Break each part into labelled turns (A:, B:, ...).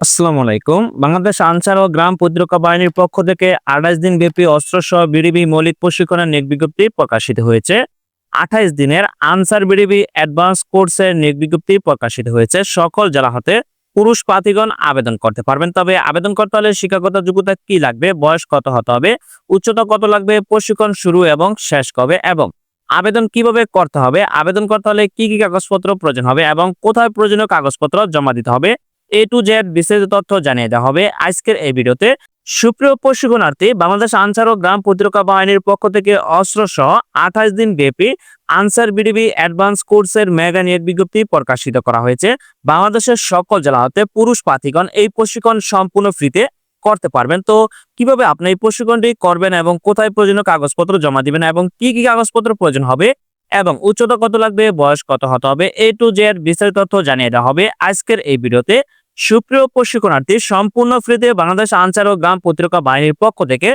A: আসসালামু আলাইকুম। বাংলাদেশ আনসার ও গ্রাম প্রতিরক্ষা বাহিনীর পক্ষ থেকে আঠাশ দিন ব্যাপী অস্ত্র সহ বিডিবি মৌলিক প্রশিক্ষণের নিয়োগ বিজ্ঞপ্তি প্রকাশিত হয়েছে। আঠাইশ দিনের আনসার বিডিবি অ্যাডভান্স কোর্সের নিয়োগ বিজ্ঞপ্তি প্রকাশিত হয়েছে। সকল জেলা হতে পুরুষ প্রার্থীগণ আবেদন করতে পারবেন। তবে আবেদন করতে হলে শিক্ষাগত যোগ্যতা কি লাগবে, বয়স কত হতে হবে, উচ্চতা কত লাগবে, প্রশিক্ষণ শুরু এবং শেষ কবে এবং আবেদন কীভাবে করতে হবে, আবেদন করতে হলে কি কি কাগজপত্র প্রয়োজন হবে এবং কোথায় প্রয়োজনীয় কাগজপত্র জমা দিতে হবে এ টু জেড বিস্তারিত তথ্য জানিয়ে দেওয়া হবে আজকের এই ভিডিওতে। সুপ্রিয় প্রশিক্ষণার্থী, বাংলাদেশ আনসার ও গ্রাম প্রতিরক্ষা বাহিনীর পক্ষ থেকে অস্ত্র সহ আঠাশ দিন ব্যাপী আনসার বিডিবি অ্যাডভান্স কোর্সের মেগা নিয়োগ বিজ্ঞপ্তি প্রকাশিত করা হয়েছে। বাংলাদেশের সকল জেলা হতে পুরুষ প্রার্থীগণ এই প্রশিক্ষণ সম্পূর্ণ ফ্রিতে করতে পারবেন। তো কীভাবে আপনি এই প্রশিক্ষণটি করবেন এবং কোথায় প্রয়োজনীয় কাগজপত্র জমা দিবেন এবং কি কি কাগজপত্র প্রয়োজন হবে এবং উচ্চতা কত লাগবে, বয়স কত হতে হবে, এ টু জেড বিস্তারিত তথ্য জানিয়ে দেওয়া হবে আজকের এই ভিডিওতে। সুপ্রিয় প্রশিক্ষণার্থী, সম্পূর্ণ ফ্রিতে বাংলাদেশ আনসার ও গ্রাম প্রতিরক্ষা বাহিনীর পক্ষ থেকে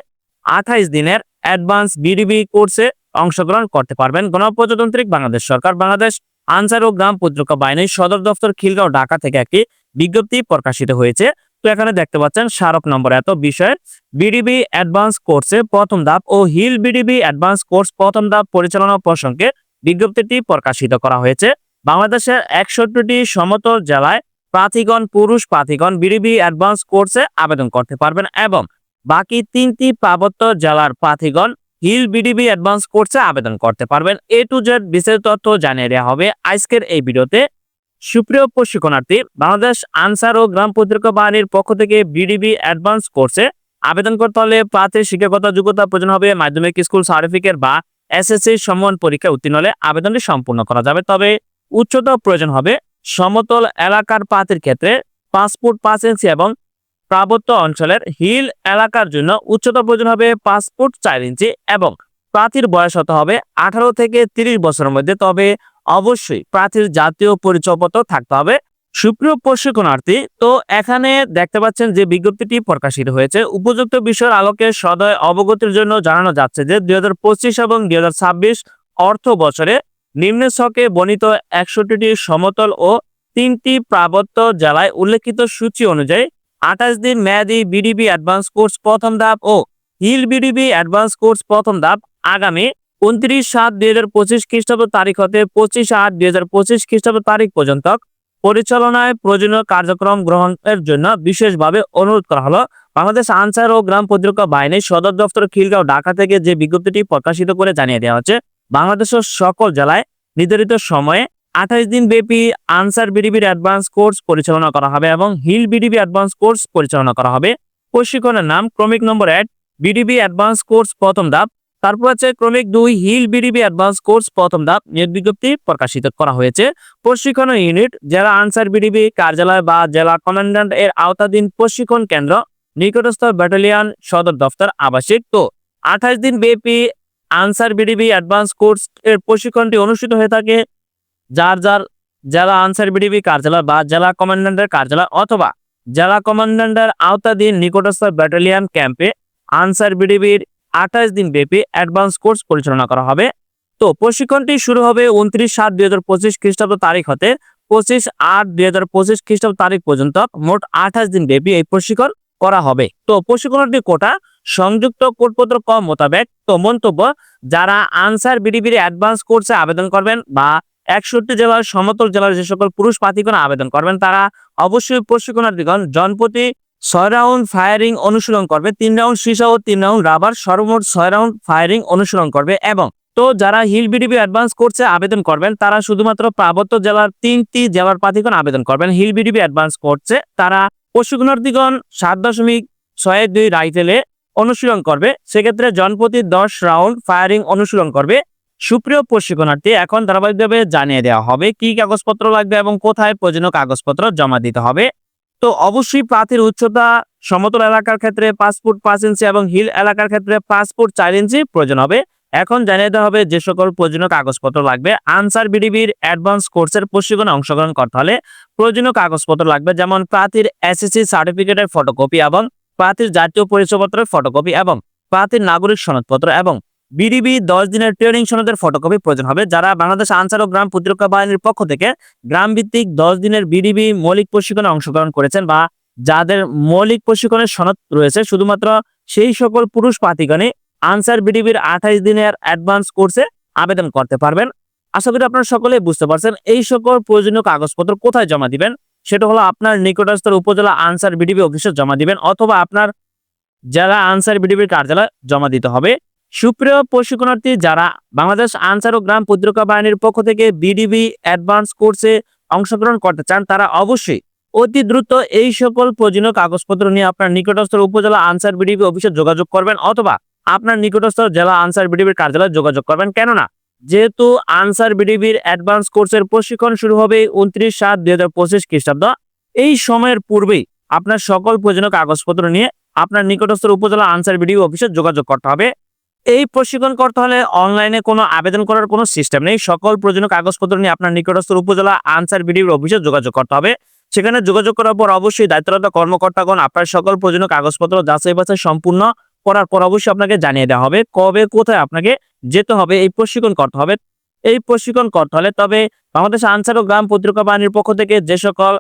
A: আঠাইশ দিনের অ্যাডভান্স বিডিবি কোর্সে অংশগ্রহণ করতে পারবেন গণপ্রজাতন্ত্রিক বাংলাদেশ সরকার, বাংলাদেশ আনসার ও গ্রাম প্রতিরক্ষা বাহিনীর সদর দফতর খিলগাঁও, ঢাকা থেকে একটি বিজ্ঞপ্তি প্রকাশিত হয়েছে। তো এখানে দেখতে পাচ্ছেন স্মারক নম্বর এত বিষয়ের বিডিবি অ্যাডভান্স কোর্সে প্রথম ধাপ ও হিল বিডিবি অ্যাডভান্স কোর্স প্রথম ধাপ পরিচালনা প্রসঙ্গে বিজ্ঞপ্তিটি প্রকাশিত করা হয়েছে। বাংলাদেশের একষট্টিটি সমতল জেলায় প্রার্থীগণ পুরুষ প্রার্থীগণ বিডিবি অ্যাডভান্স কোর্সে আবেদন করতে পারবেন এবং বাকি তিনটি পার্বত্য জেলার প্রার্থীগণ হিল বিডিবি অ্যাডভান্স কোর্সে আবেদন করতে পারবেন। এ টু জেড বিস্তারিত তথ্য জানিয়ে দেওয়া হবে আজকের এই ভিডিওতে। সুপ্রিয় প্রশিক্ষণার্থী, বাংলাদেশ আনসার ও গ্রাম প্রতিরক্ষা বাহিনীর পক্ষ থেকে বিডিবি অ্যাডভান্স কোর্সে আবেদন করতে হলে প্রার্থীর শিক্ষাগত যোগ্যতা প্রয়োজন হবে। মাধ্যমিক স্কুল সার্টিফিকেট বা এসএসসি সম্মান পরীক্ষা উত্তীর্ণ হলে আবেদনটি সম্পূর্ণ করা যাবে। তবে উচ্চতা প্রয়োজন হবে সমতল এলাকার প্রার্থীর ক্ষেত্রে পাঁচ ফুট পাঁচ ইঞ্চি এবং পার্বত্য অঞ্চলের হিল এলাকার জন্য উচ্চতা প্রয়োজন হবে পাঁচ ফুট চার ইঞ্চি এবং প্রার্থীর বয়স হতে হবে আঠারো থেকে তিরিশ বছরের মধ্যে। তবে অবশ্যই প্রার্থীর জাতীয় পরিচয়পত্র থাকতে হবে। সুপ্রিয় প্রশিক্ষণার্থী, তো এখানে দেখতে পাচ্ছেন যে বিজ্ঞপ্তিটি প্রকাশিত হয়েছে। উপযুক্ত বিষয়ের আলোকে সদয় অবগতির জন্য জানানো যাচ্ছে যে দুই হাজার পঁচিশ এবং দুই হাজার অর্থ বছরে নিম্ন ছকে বর্ণিত একষট্টিটি সমতল ও তিনটি পার্বত্য জেলায় উল্লেখিত সূচি অনুযায়ী আঠাশ দিন মেয়াদী বিডিবি অ্যাডভান্স কোর্স প্রথম ধাপ ও হিল বিডিবি অ্যাডভান্স কোর্স প্রথম ধাপ আগামী উনত্রিশ সাত দুই হাজার পঁচিশ খ্রিস্টাব্দ তারিখ হতে পঁচিশ আট দুই হাজার পঁচিশ খ্রিস্টাব্দ তারিখ পর্যন্ত পরিচালনায় প্রয়োজনীয় কার্যক্রম গ্রহণের জন্য বিশেষভাবে অনুরোধ করা হলো। বাংলাদেশ আনসার ও গ্রাম প্রতিরক্ষা বাহিনীর সদর দফতর খিলগাঁও, ঢাকা থেকে যে বিজ্ঞপ্তিটি প্রকাশিত করে জানিয়ে দেওয়া হচ্ছে, বাংলাদেশের সকল জেলায় নির্ধারিত সময়ে আঠাইশ দিন ব্যাপী আনসার বিডিবির অ্যাডভান্স কোর্স পরিচালনা করা হবে এবং হিল বিডিবি অ্যাডভান্স কোর্স পরিচালনা করা হবে। প্রশিক্ষণের নাম ক্রমিক নম্বর এক, বিডিবি অ্যাডভান্স কোর্স প্রথম ধাপ। তারপর আছে ক্রমিক দুই হিল বিডিবি অ্যাডভান্স কোর্স প্রথম ধাপ। নিয়োগ বিজ্ঞপ্তি প্রকাশিত করা হয়েছে। প্রশিক্ষণ ইউনিট, জেলা আনসার বিডিবি, কার্যালয় বা জেলা কমান্ড্যান্ট এর আওতাধীন প্রশিক্ষণ কেন্দ্র, নিকটস্থ ব্যাটালিয়ান, সদর দফতর, আবাসিক। তো আঠাশ দিন ব্যাপী আনসার বিডিবি অ্যাডভান্স কোর্স এর প্রশিক্ষণটি অনুষ্ঠিত হয়ে থাকে। যার যার জেলা আনসার বিডিবি কার্যালয় বা জেলা কমান্ড্যান্টের কার্যালয় অথবা জেলা কমান্ড্যান্টের আওতাধীন নিকটস্থ ব্যাটালিয়ান ক্যাম্পে আনসার বিডিবির আঠাশ দিন ব্যাপী অ্যাডভান্স কোর্স পরিচালনা করা হবে। তো প্রশিক্ষণটি শুরু হবে উনত্রিশ সাত দুই হাজার পঁচিশ খ্রিস্টাব্দ তারিখ হতে। পঁচিশ আট দুই হাজার পঁচিশ খ্রিস্টাব্দ তারিখ পর্যন্ত মোট আঠাশ দিন ব্যাপী এই প্রশিক্ষণ করা হবে। তো প্রশিক্ষণটি কোটা? সংযুক্ত কোডপত্র কম মোতাবেক তো মন্তব্য, যারা আনসার বিডিবির অ্যাডভান্স কোর্সে আবেদন করবেন বা একষট্টি জেলার সমতল জেলার যে সকল পুরুষ প্রার্থীগণ আবেদন করবেন, তারা অবশ্যই প্রশিক্ষণার্থীগণ জনপ্রতি ছয় রাউন্ড ফায়ারিং অনুশীলন করবে, তিন রাউন্ড সীসা ও তিন রাউন্ড রাবার সর্বমোট ছয় রাউন্ড ফায়ারিং অনুশীলন করবে এবং তো যারা হিল বিডিবি অ্যাডভান্স কোর্সে আবেদন করবেন, তারা শুধুমাত্র পার্বত্য জেলার তিনটি জেলার প্রার্থীগণ আবেদন করবেন। হিল বিডিবি অ্যাডভান্স কোর্সে তারা প্রশিক্ষণার্থীগণ সাত দশমিক ছয় দুই রাইফেলে অনুশীলন করবে, সেক্ষেত্রে জনপ্রতি দশ রাউন্ড ফায়ারিং অনুশীলন করবে। সুপ্রিয় প্রশিক্ষণার্থী এখন ধারাবাহিকভাবে জানিয়ে দেওয়া হবে কি কাগজপত্র লাগবে এবং কোথায় প্রয়োজনীয় কাগজপত্র জমা দিতে হবে। তো অবশ্যই প্রার্থীর উচ্চতা সমতল এলাকার ক্ষেত্রে পাঁচ ফুট পাঁচ ইঞ্চি এবং হিল এলাকার ক্ষেত্রে পাঁচ ফুট চার ইঞ্চি প্রয়োজন হবে। এখন জানিয়ে দেওয়া হবে যে সকল প্রয়োজনীয় কাগজপত্র লাগবে। আনসার বিডিবির অ্যাডভান্স কোর্সের প্রশিক্ষণে অংশগ্রহণ করতে হলে প্রয়োজনীয় কাগজপত্র লাগবে, যেমন প্রার্থীর এসএসসি সার্টিফিকেটের ফটোকপি এবং প্রার্থীর জাতীয় পরিচয়পত্রের ফটোকপি এবং প্রার্থীর নাগরিক সনদপত্র এবং বিডিবি দশ দিনের ট্রেনিং সনদের ফটোকপি প্রয়োজন হবে। যারা বাংলাদেশ আনসার ও গ্রাম প্রতিরক্ষা বাহিনীর পক্ষ থেকে গ্রাম ভিত্তিক দশ দিনের বিডিবি মৌলিক প্রশিক্ষণে অংশগ্রহণ করেছেন বা যাদের মৌলিক প্রশিক্ষণের সনদ রয়েছে, শুধুমাত্র সেই সকল পুরুষ প্রার্থীগণই আনসার বিডিবির আঠাইশ দিনের অ্যাডভান্স কোর্সে আবেদন করতে পারবেন। আশা করি আপনারা সকলেই বুঝতে পারছেন, এই সকল প্রয়োজনীয় কাগজপত্র কোথায় জমা দিবেন? সেটা হলো আপনার নিকটস্থ উপজেলা আনসার বিডিবি অফিসে জমা দিবেন, অথবা আপনার জেলা আনসার বিডিবির কার্যালয়ে জমা দিতে হবে। সুপ্রিয় প্রশিক্ষণার্থী, যারা বাংলাদেশ আনসার ও গ্রাম প্রতিরক্ষা বাহিনীর পক্ষ থেকে বিডিবি অ্যাডভান্স কোর্সে অংশগ্রহণ করতে চান, তারা অবশ্যই অতি দ্রুত এই সকল প্রয়োজনীয় কাগজপত্র নিয়ে আপনার নিকটস্থ উপজেলা আনসার বিডিবি অফিসে যোগাযোগ করবেন অথবা আপনার নিকটস্থ জেলা আনসার বিডিবির কার্যালয়ে যোগাযোগ করবেন। কেননা, যেহেতু আনসার বিডিবির অ্যাডভান্স কোর্সের প্রশিক্ষণ শুরু হবে উনত্রিশ সাত দুই হাজার পঁচিশ খ্রিস্টাব্দ, এই সময়ের পূর্বেই আপনার সকল প্রয়োজনীয় কাগজপত্র নিয়ে আপনার নিকটস্থ উপজেলা আনসার বিডিবি অফিসে যোগাযোগ করতে হবে। এই প্রশিক্ষণ করতে হলে অনলাইনে কোনো আবেদন করার কোনো সিস্টেম নেই। সকল প্রয়োজনীয় কাগজপত্র নিয়ে আপনার নিকটস্থ উপজেলা আনসার বিডিবির অফিসে যোগাযোগ করতে হবে। সেখানে যোগাযোগ করার পর অবশ্যই দায়িত্বরত কর্মকর্তাগণ আপনার সকল প্রয়োজনীয় কাগজপত্র যাচাই বাছাই সম্পূর্ণ করার পর অবশ্যই আপনাকে জানিয়ে দেওয়া হবে কবে কোথায় আপনাকে যেতে হবে, এই প্রশিক্ষণ করতে হবে। এই প্রশিক্ষণ করতে হলে তবে বাংলাদেশ আনসার ও গ্রাম প্রতিরক্ষা বাহিনীর পক্ষ থেকে যে সকল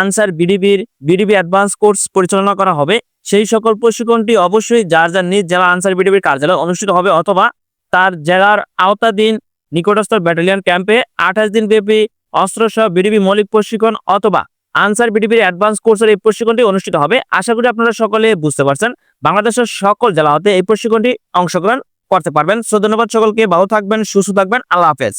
A: আনসার বিডিবির, বিডিবি অ্যাডভান্স কোর্স পরিচালনা করা হবে, সেই সকল প্রশিক্ষণটি অবশ্যই যার যার নিজ জেলা আনসার বিডিবির কার্যালয়ে অনুষ্ঠিত হবে অথবা তার জেলার আওতাধীন নিকটস্থ ব্যাটালিয়ন ক্যাম্পে আঠাশ দিন ব্যাপী অস্ত্রসহ বিডিবি মৌলিক প্রশিক্ষণ অথবা আনসার বিডিবির অ্যাডভান্স কোর্সের এই প্রশিক্ষণটি অনুষ্ঠিত হবে। আশা করি আপনারা সকলে বুঝতে পারছেন, বাংলাদেশের সকল জেলা হতে এই প্রশিক্ষণটি অংশগ্রহণ করতে পারবেন। সো ধন্যবাদ সকলকে, ভালো থাকবেন, সুস্থ থাকবেন, আল্লাহ হাফেজ।